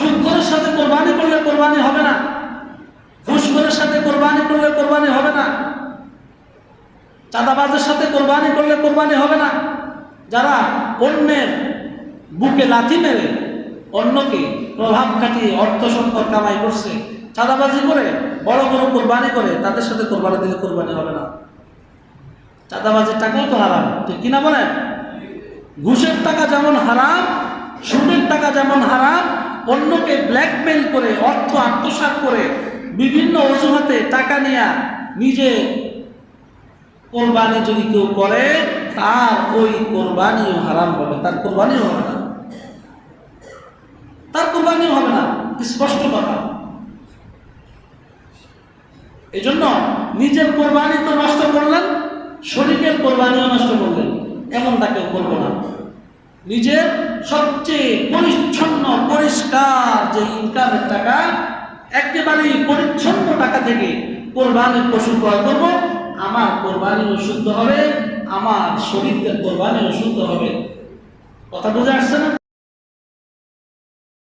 সুদখোরের সাথে কোরবানি করলে কোরবানি হবে না। ঘুষখোরের সাথে কোরবানি করলে কোরবানি হবে না। চাঁদাবাজের সাথে কোরবানি করলে কোরবানি হবে না। যারা অন্যের বুকে লাথি মেরে অন্যকে প্রভাব খাটিয়ে অর্থ সম্পদ কামাই করছে, চাঁদাবাজি করে, বড় বড় কোরবানি করে, তাদের সাথে কোরবানি দিলে কোরবানি হবে না। চাঁদাবাজির টাকাও তো হারাম, ঠিক কিনা বলেন? ঘুষের টাকা যেমন হারাম, সুদের টাকা যেমন হারাম অন্যকে ব্ল্যাকমেইল করে, অর্থ আত্মসাৎ করে, বিভিন্ন অজুহাতে টাকা নিয়ে নিজে কোরবানি যদি কেউ করে, তার ওই কোরবানিও হারাম হবে, তার কোরবানিও হবে না। তার কোরবানিও হবে না, স্পষ্ট কথা। এই জন্য নিজের কোরবানি তো নষ্ট করলেন শরীরের কোরবানিও নষ্ট করলেন, এমনটা কেউ করব না। নিজের সবচেয়ে পরিচ্ছন্ন, পরিষ্কার যে ইনকামের টাকা, একেবারেই পরিচ্ছন্ন টাকা থেকে কোরবানির পশু ক্রয় করব। আমার কোরবানিও শুদ্ধ হবে, আমার শরীরের কোরবানিও শুদ্ধ হবে। কথা বোঝা আসছে না?